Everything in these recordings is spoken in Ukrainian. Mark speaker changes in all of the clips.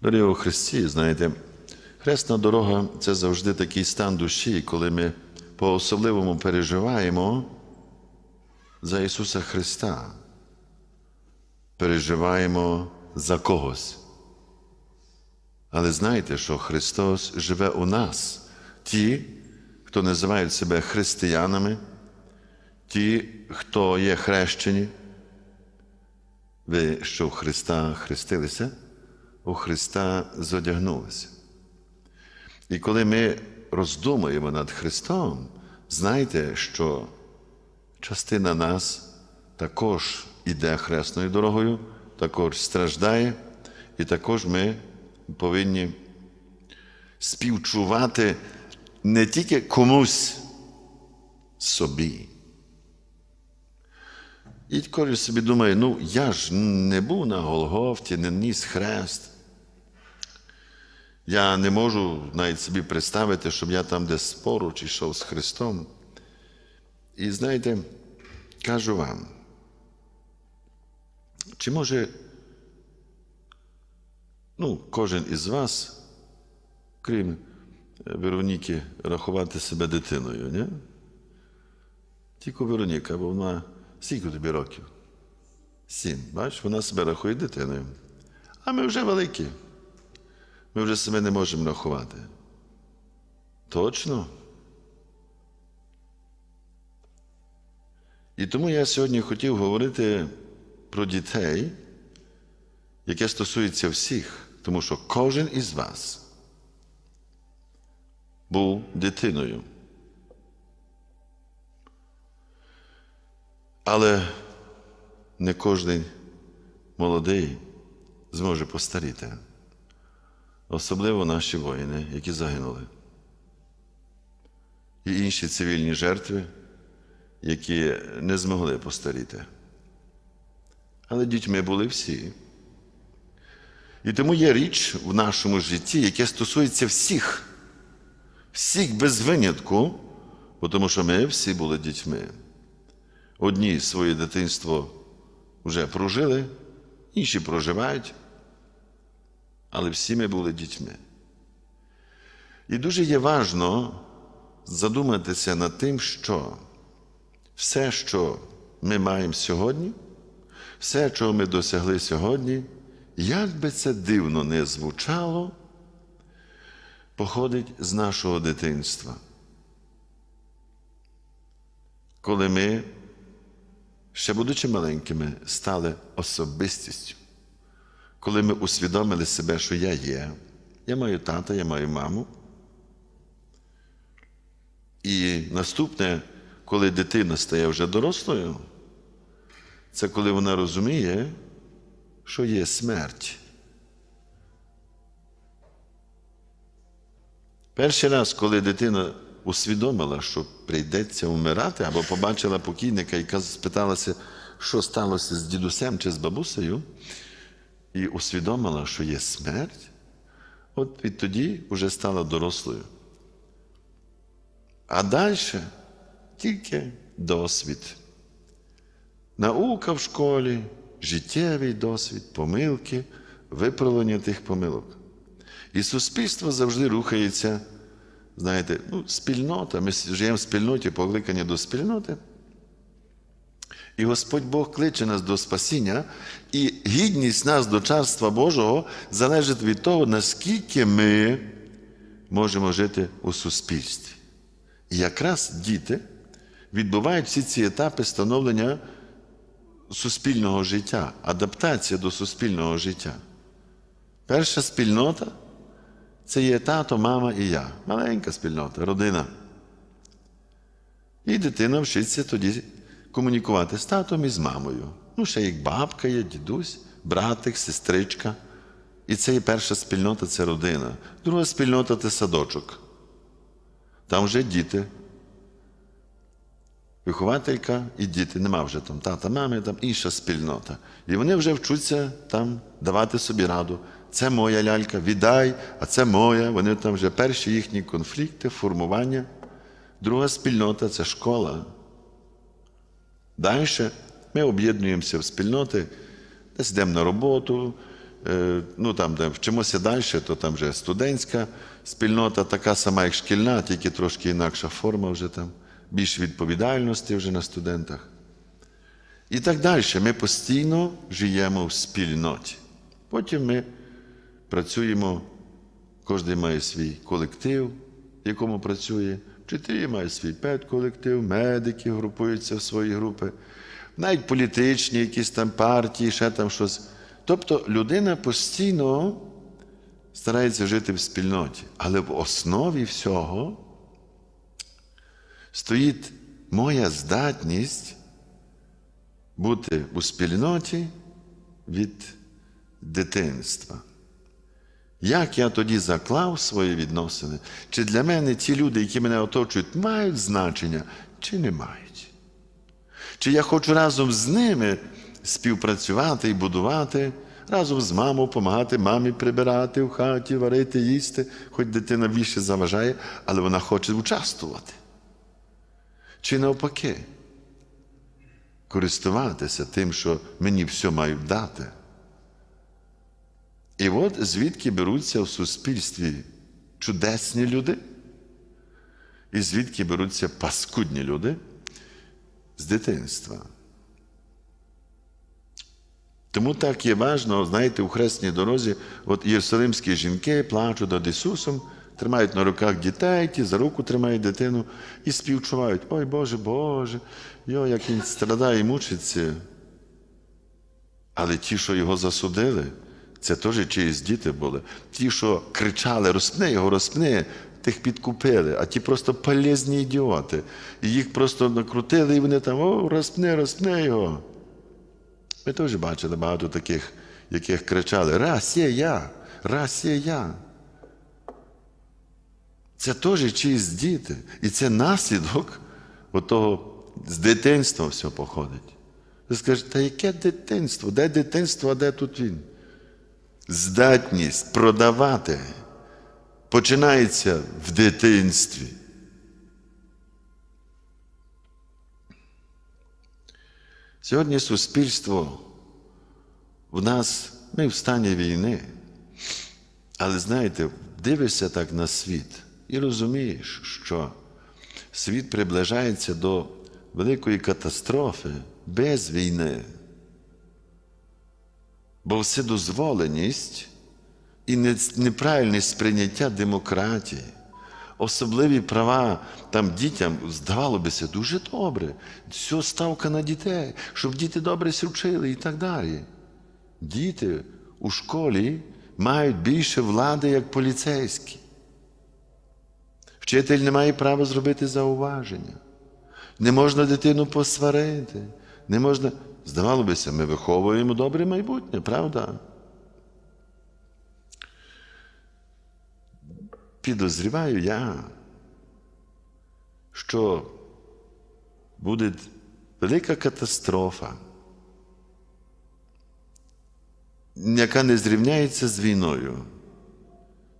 Speaker 1: Дорогі у Христі, знаєте, хресна дорога це завжди такий стан душі, коли ми по-особливому переживаємо за Ісуса Христа. Переживаємо за когось. Але знайте, що Христос живе у нас. Ті, хто називають себе християнами, ті, хто є хрещені, ви що у Христа хрестилися, у Христа зодягнулися. І коли ми роздумуємо над Христом, знайте, що частина нас також іде хресною дорогою, також страждає, і також ми повинні співчувати не тільки комусь собі. І кожен собі думає, ну я ж не був на Голгофті, не ніс хрест. Я не можу навіть собі представити, щоб я там десь поруч ішов з Христом. І знаєте, кажу вам, чи може ну, кожен із вас, крім Вероніки, рахувати себе дитиною, ні? Тільки Вероніка, бо вона скільки тобі років? Сім. Бачиш, вона себе рахує дитиною. А ми вже великі. Ми вже себе не можемо рахувати. Точно. І тому я сьогодні хотів говорити про дітей, яке стосується всіх, тому що кожен із вас був дитиною. Але не кожен молодий зможе постаріти, особливо наші воїни, які загинули, і інші цивільні жертви, які не змогли постаріти. Але дітьми були всі. І тому є річ в нашому житті, яке стосується всіх, всіх без винятку, тому що ми всі були дітьми. Одні своє дитинство вже прожили, інші проживають, але всі ми були дітьми. І дуже є важно задуматися над тим, що все, що ми маємо сьогодні, все, чого ми досягли сьогодні, як би це дивно не звучало, походить з нашого дитинства. Коли ми ще будучи маленькими, стали особистістю. Коли ми усвідомили себе, що я є, я маю тата, я маю маму. І наступне, коли дитина стає вже дорослою, це коли вона розуміє, що є смерть. Перший раз, коли дитина усвідомила, що прийдеться вмирати, або побачила покійника, яка спиталася, що сталося з дідусем чи з бабусею, і усвідомила, що є смерть, от відтоді вже стала дорослою. А далі тільки досвід. Наука в школі, життєвий досвід, помилки, виправлення тих помилок. І суспільство завжди рухається знаєте, ну, спільнота, ми живемо в спільноті, покликані до спільноти. І Господь Бог кличе нас до спасіння, і гідність нас до Царства Божого залежить від того, наскільки ми можемо жити у суспільстві. І якраз діти відбувають всі ці етапи становлення суспільного життя, адаптація до суспільного життя. Перша спільнота це є тато, мама і я. Маленька спільнота, родина. І дитина вчиться тоді комунікувати з татом і з мамою. Ну, ще як бабка є, дідусь, братик, сестричка. І це є перша спільнота це родина. Друга спільнота це садочок. Там вже діти. Вихователька і діти. Нема вже там тата, мами, там інша спільнота. І вони вже вчаться там давати собі раду. Це моя лялька, віддай, а це моя. Вони там вже перші їхні конфлікти, формування. Друга спільнота це школа. Далі ми об'єднуємося в спільноти, десь йдемо на роботу, е, ну там, де вчимося далі, то там вже студентська спільнота, така сама, як шкільна, тільки трошки інакша форма вже там, більше відповідальності вже на студентах. І так далі. Ми постійно живемо в спільноті. Потім ми працюємо, кожен має свій колектив, в якому працює. Вчителі мають свій педколектив, медики групуються в свої групи, навіть політичні якісь там партії, ще там щось. Тобто людина постійно старається жити в спільноті. Але в основі всього стоїть моя здатність бути у спільноті від дитинства. Як я тоді заклав свої відносини? Чи для мене ті люди, які мене оточують, мають значення, чи не мають? Чи я хочу разом з ними співпрацювати і будувати, разом з мамою допомагати мамі прибирати в хаті, варити, їсти, хоч дитина більше заважає, але вона хоче участвувати. Чи навпаки, користуватися тим, що мені все мають дати. І от звідки беруться в суспільстві чудесні люди, і звідки беруться паскудні люди з дитинства. Тому так є важливо, знаєте, у хресній дорозі, от єрусалимські жінки плачуть над Ісусом, тримають на руках дітей, ті за руку тримають дитину і співчувають. Ой Боже, Боже, йо, як він страдає і мучиться. Але ті, що його засудили, це теж чиїсь діти були. Ті, що кричали, розпни його, розпни, тих підкупили, а ті просто полезні ідіоти. І їх просто накрутили, і вони там, о, розпни, розпни його. Ми теж бачили багато таких, яких кричали: Росія, Росія. Це теж чиїсь діти. І це наслідок того з дитинства все походить. Ви скажете, та яке дитинство? Де дитинство, а де тут він? Здатність продавати починається в дитинстві. Сьогодні суспільство в нас, ми в стані війни. Але знаєте, дивишся так на світ і розумієш, що світ приближається до великої катастрофи без війни. Бо вседозволеність і неправильне сприйняття демократії, особливі права там дітям, здавало бися, дуже добре. Все ставка на дітей, щоб діти добре вчили і так далі. Діти у школі мають більше влади, як поліцейські. Вчитель не має права зробити зауваження. Не можна дитину посварити. Не можна. Здавало бися, ми виховуємо добре майбутнє, правда? Підозріваю я, що буде велика катастрофа, яка не зрівняється з війною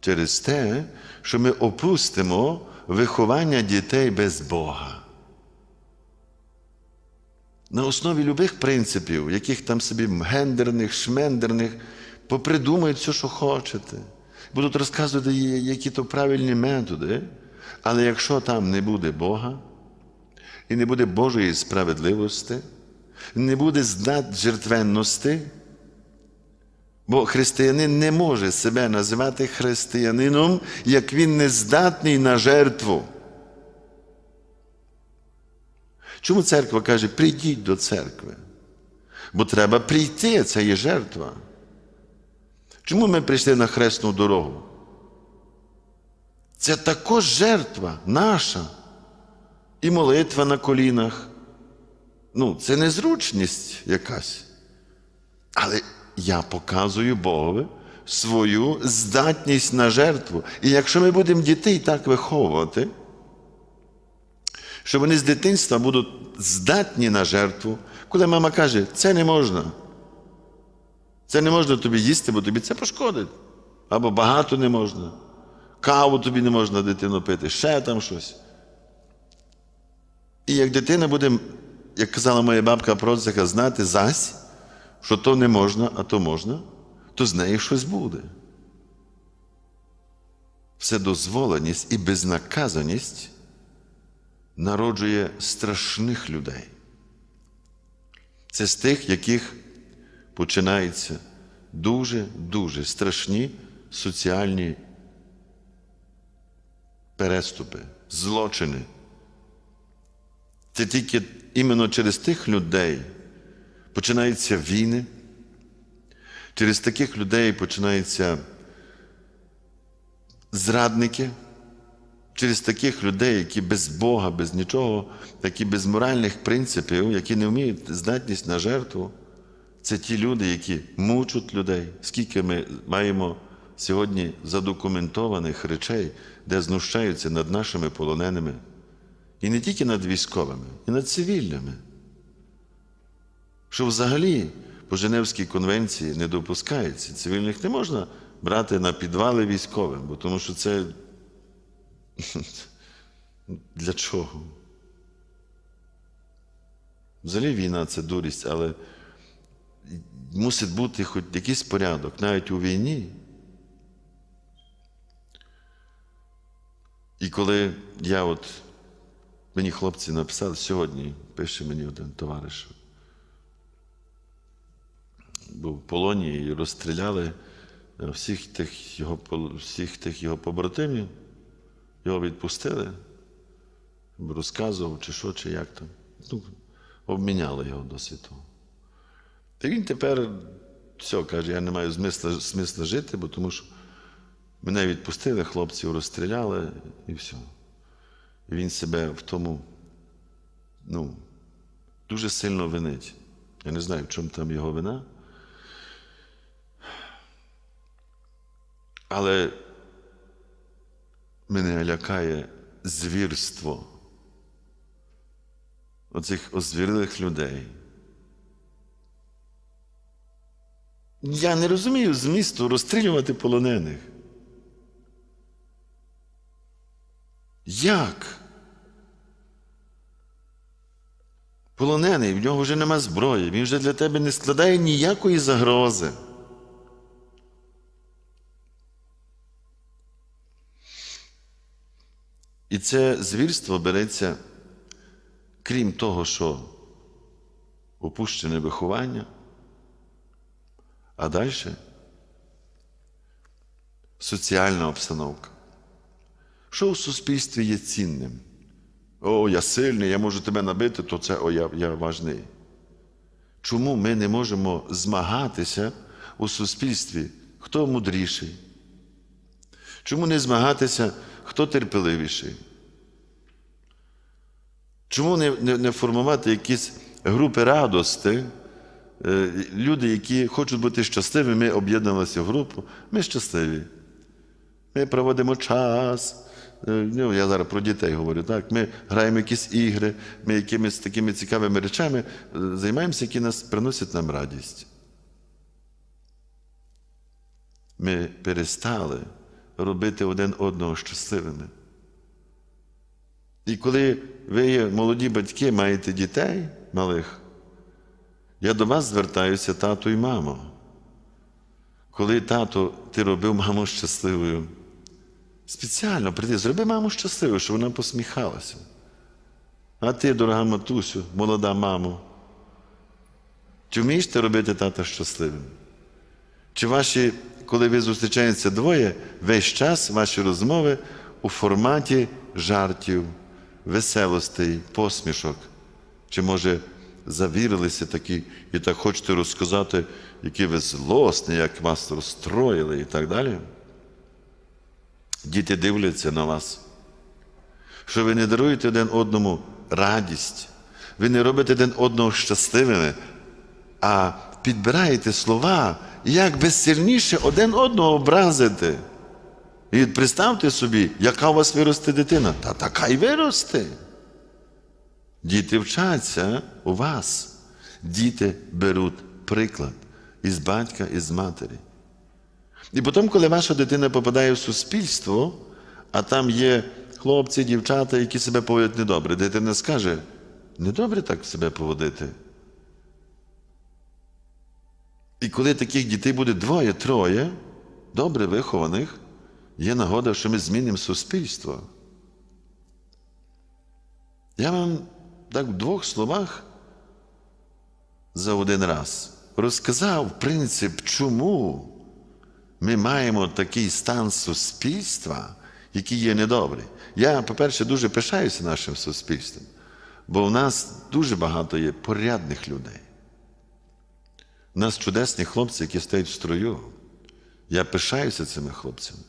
Speaker 1: через те, що ми опустимо виховання дітей без Бога. На основі любих принципів, яких там собі гендерних, шмендерних, попридумають все, що хочете. Будуть розказувати, які то правильні методи. Але якщо там не буде Бога, і не буде Божої справедливості, не буде здат жертвенності, бо християнин не може себе називати християнином, як він не здатний на жертву. Чому церква каже, прийдіть до церкви? Бо треба прийти, це є жертва. Чому ми прийшли на хресну дорогу? Це також жертва наша. І молитва на колінах. Ну, це незручність якась. Але я показую Богові свою здатність на жертву. І якщо ми будемо дітей так виховувати, що вони з дитинства будуть здатні на жертву, коли мама каже, це не можна. Це не можна тобі їсти, бо тобі це пошкодить. Або багато не можна. Каву тобі не можна дитину пити, ще там щось. І як дитина буде, як казала моя бабка Процяка, знати зась, що то не можна, а то можна, то з неї щось буде. Вседозволеність і безнаказаність народжує страшних людей. Це з тих, яких починаються дуже-дуже страшні соціальні переступи, злочини. Це тільки іменно через тих людей починаються війни, через таких людей починаються зрадники, через таких людей, які без Бога, без нічого, такі без моральних принципів, які не вміють здатність на жертву. Це ті люди, які мучать людей. Скільки ми маємо сьогодні задокументованих речей, де знущаються над нашими полоненими. І не тільки над військовими, і над цивільними. Що взагалі по Женевській конвенції не допускається. Цивільних не можна брати на підвали військовим, бо тому що це для чого? Взагалі війна це дурість, але мусить бути хоч якийсь порядок, навіть у війні. І коли я от, мені хлопці написали, сьогодні пише мені один товариш, був в полоні і розстріляли всіх тих його, всіх тих його побратимів, його відпустили, розказував, чи що, чи як там. Ну, обміняли його до святого. Та він тепер все каже, я не маю смисла, смисла жити, бо тому що мене відпустили, хлопців розстріляли і все. І він себе в тому ну, дуже сильно винить. Я не знаю, в чому там його вина. Але мене лякає звірство оцих озвірилих людей. Я не розумію змісту розстрілювати полонених. Як? Полонений, в нього вже нема зброї, він вже для тебе не складає ніякої загрози. І це звірство береться, крім того, що опущене виховання, а далі соціальна обстановка. Що в суспільстві є цінним? О, я сильний, я можу тебе набити, то це о, я, я важний. Чому ми не можемо змагатися у суспільстві, хто мудріший? Чому не змагатися, хто терпеливіший? Чому не, не, не формувати якісь групи радости? Е, Люди, які хочуть бути щасливими, ми об'єдналися в групу, ми щасливі. Ми проводимо час. Е, Ну, я зараз про дітей говорю, так? Ми граємо якісь ігри, ми якимись такими цікавими речами е, займаємося, які нас приносять нам радість. Ми перестали робити один одного щасливими. І коли ви молоді батьки, маєте дітей малих, я до вас звертаюся, тато і мамо. Коли тато, ти робив маму щасливою, спеціально прийди, зроби маму щасливою, щоб вона посміхалася. А ти, дорога матусю, молода мамо, чи вмієш ти робити тата щасливим? Чи ваші, коли ви зустрічаєтеся двоє, весь час ваші розмови у форматі жартів, веселостей, посмішок? Чи може завірилися такі і так хочете розказати, які ви злосні, як вас розстроїли і так далі? Діти дивляться на вас, що ви не даруєте один одному радість, ви не робите один одного щасливими, а підбираєте слова, як безсильніше один одного образити. І представте собі, яка у вас виросте дитина, та така й виросте. Діти вчаться у вас. Діти беруть приклад із батька, із матері. І потім, коли ваша дитина попадає в суспільство, а там є хлопці, дівчата, які себе поводять недобре, дитина скаже, недобре так себе поводити. І коли таких дітей буде двоє-троє, добре вихованих, є нагода, що ми змінимо суспільство. Я вам так в двох словах за один раз розказав принцип, чому ми маємо такий стан суспільства, який є недобрий. Я, по-перше, дуже пишаюся нашим суспільством, бо в нас дуже багато є порядних людей. У нас чудесні хлопці, які стоять в строю. Я пишаюся цими хлопцями.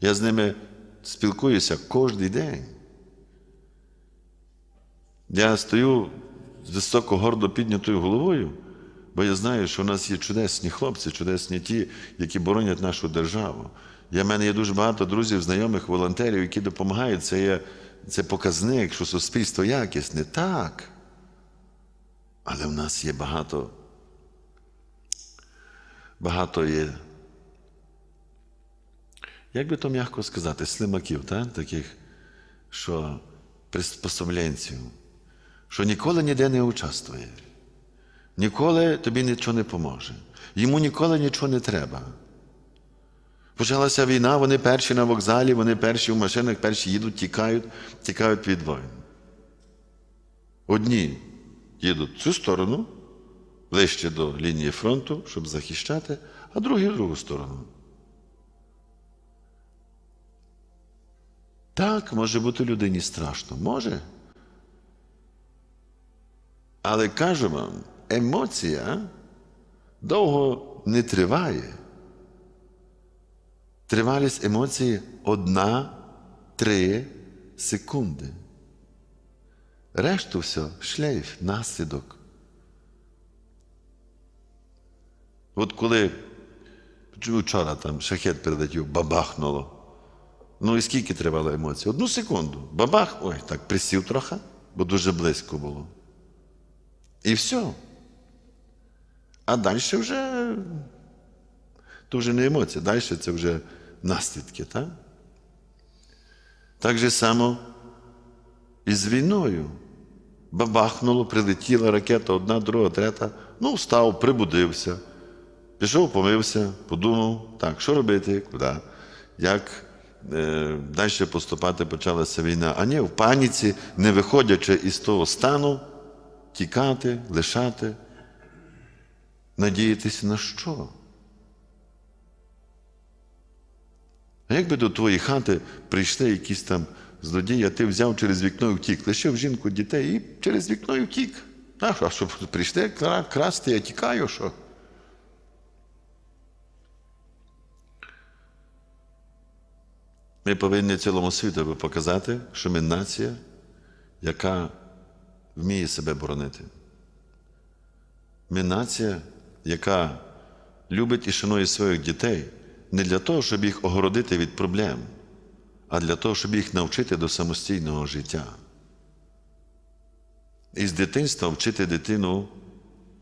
Speaker 1: Я з ними спілкуюся кожен день. Я стою з високо гордо піднятою головою, бо я знаю, що в нас є чудесні хлопці, чудесні ті, які боронять нашу державу. Я, в мене є дуже багато друзів, знайомих, волонтерів, які допомагають. Це є це показник, що суспільство якісне. Так. Але в нас є багато, багато є. Як би то м'яко сказати, слимаків, так? таких, що приспособленців, що ніколи ніде не участвує, ніколи тобі нічого не поможе, йому ніколи нічого не треба. Почалася війна, вони перші на вокзалі, вони перші в машинах, перші їдуть, тікають, тікають від воїн. Одні їдуть в цю сторону, ближче до лінії фронту, щоб захищати, а другі другу сторону. Так, може бути людині страшно, може. Але кажу вам, емоція довго не триває. Тривалість емоції одна-три секунди. Решту все шлейф, наслідок. От коли вчора там шахет передатів, бабахнуло. Ну і скільки тривала емоція? Одну секунду. Бабах, ой, так присів трохи, бо дуже близько було. І все. А далі вже то вже не емоція, далі це вже наслідки. Так Так же само і з війною. Бабахнуло, прилетіла ракета, одна, друга, третя. Ну, встав, прибудився, пішов, помився, подумав, так, що робити, куди, як е, далі поступати почалася війна. А ні, в паніці, не виходячи із того стану, тікати, лишати, надіятися на що? А якби до твоєї хати прийшли якісь там злодії, а ти взяв через вікно і втік, лишив жінку, дітей і через вікно і втік. А що, прийшли красти, я тікаю, що? Ми повинні цілому світу показати, що ми нація, яка вміє себе боронити. Ми нація, яка любить і шанує своїх дітей не для того, щоб їх огородити від проблем, а для того, щоб їх навчити до самостійного життя. І з дитинства вчити дитину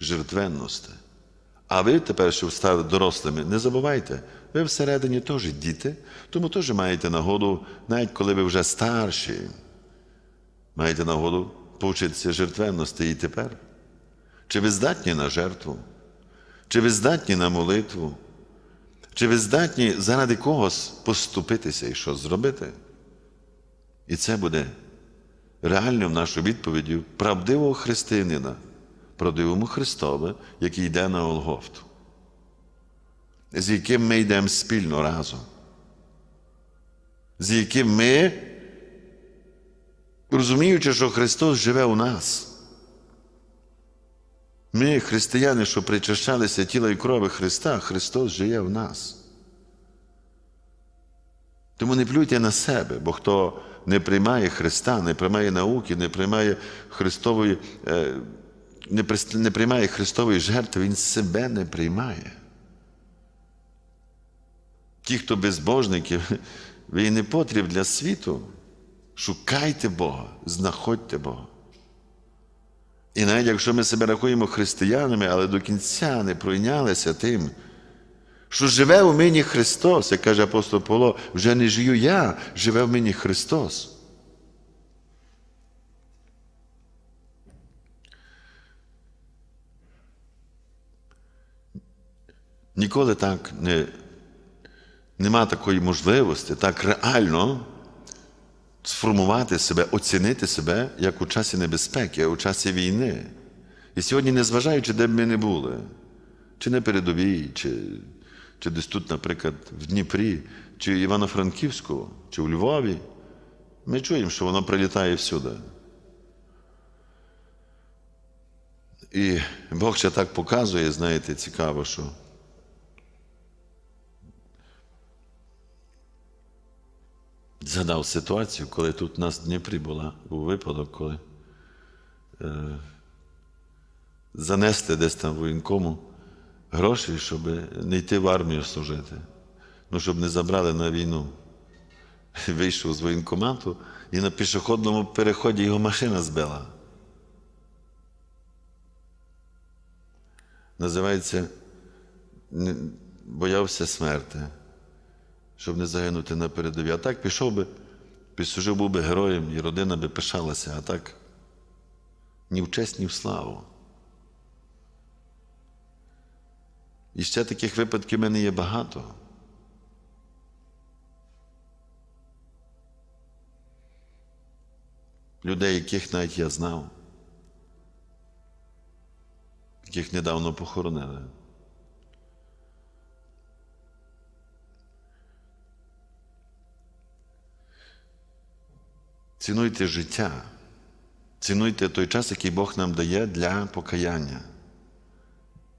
Speaker 1: жертвенності. А ви тепер, що стали дорослими, не забувайте, ви всередині теж діти, тому теж маєте нагоду, навіть коли ви вже старші, маєте нагоду повчитися жертвенності і тепер. Чи ви здатні на жертву? Чи ви здатні на молитву? Чи ви здатні заради когось поступитися і щось зробити? І це буде реально в нашу відповіддю правдивого християнина, правдивому Христове, який йде на Голгофту, з яким ми йдемо спільно разом, з яким ми, розуміючи, що Христос живе у нас. Ми, християни, що причащалися тіла і крови Христа, Христос живе в нас. Тому не плюйте на себе, бо хто не приймає Христа, не приймає науки, не приймає Христової, е, не, приймає Христової жертви, він себе не приймає. Ті, хто безбожники, ви не потріб для світу. Шукайте Бога, знаходьте Бога. І навіть якщо ми себе рахуємо християнами, але до кінця не пройнялися тим, що живе у мені Христос, як каже апостол Павло, вже не жию я, живе в мені Христос. Ніколи так не, нема такої можливості, так реально сформувати себе, оцінити себе як у часі небезпеки, у часі війни. І сьогодні, незважаючи, де б ми не були, чи на передовій, чи, чи десь тут, наприклад, в Дніпрі, чи Івано-Франківську, чи у Львові, ми чуємо, що воно прилітає всюди. І Бог ще так показує, знаєте, цікаво, що згадав ситуацію, коли тут у нас в Дніпрі була, був випадок, коли е, занести десь там воєнкому гроші, щоб не йти в армію служити. Ну, щоб не забрали на війну. Вийшов з воєнкомату і на пішохідному переході його машина збила. Називається боявся смерти, щоб не загинути на передовій. А так пішов би, підслужив був би героєм, і родина би пишалася, а так ні в честь, ні в славу. І ще таких випадків в мене є багато. Людей, яких навіть я знав, яких недавно похоронили. Цінуйте життя, цінуйте той час, який Бог нам дає для покаяння,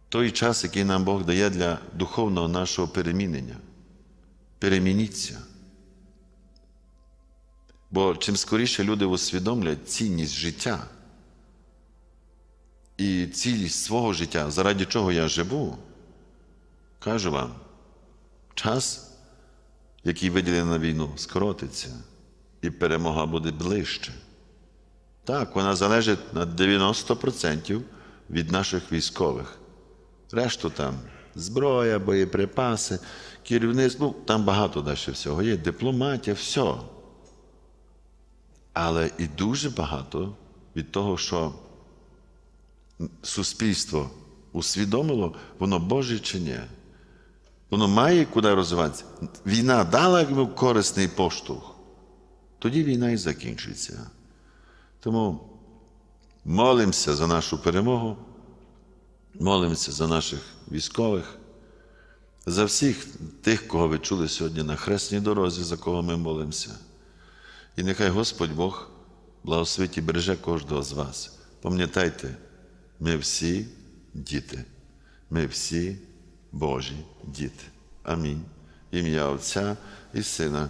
Speaker 1: той час, який нам Бог дає для духовного нашого перемінення. Перемініться. Бо чим скоріше люди усвідомлять цінність життя і цілість свого життя, заради чого я живу, кажу вам, час, який виділений на війну, скоротиться, і перемога буде ближче. Так, вона залежить на 90% від наших військових. Решту там зброя, боєприпаси, керівництво, ну, там багато далі всього є, дипломатія, все. Але і дуже багато від того, що суспільство усвідомило, воно Боже чи ні. Воно має куди розвиватися. Війна дала корисний поштовх. Тоді війна і закінчиться. Тому молимося за нашу перемогу, молимося за наших військових, за всіх тих, кого ви чули сьогодні на хресній дорозі, за кого ми молимося. І нехай Господь Бог благословить і береже кожного з вас. Пам'ятайте, ми всі діти, ми всі Божі діти. Амінь. Ім'я Отця і Сина,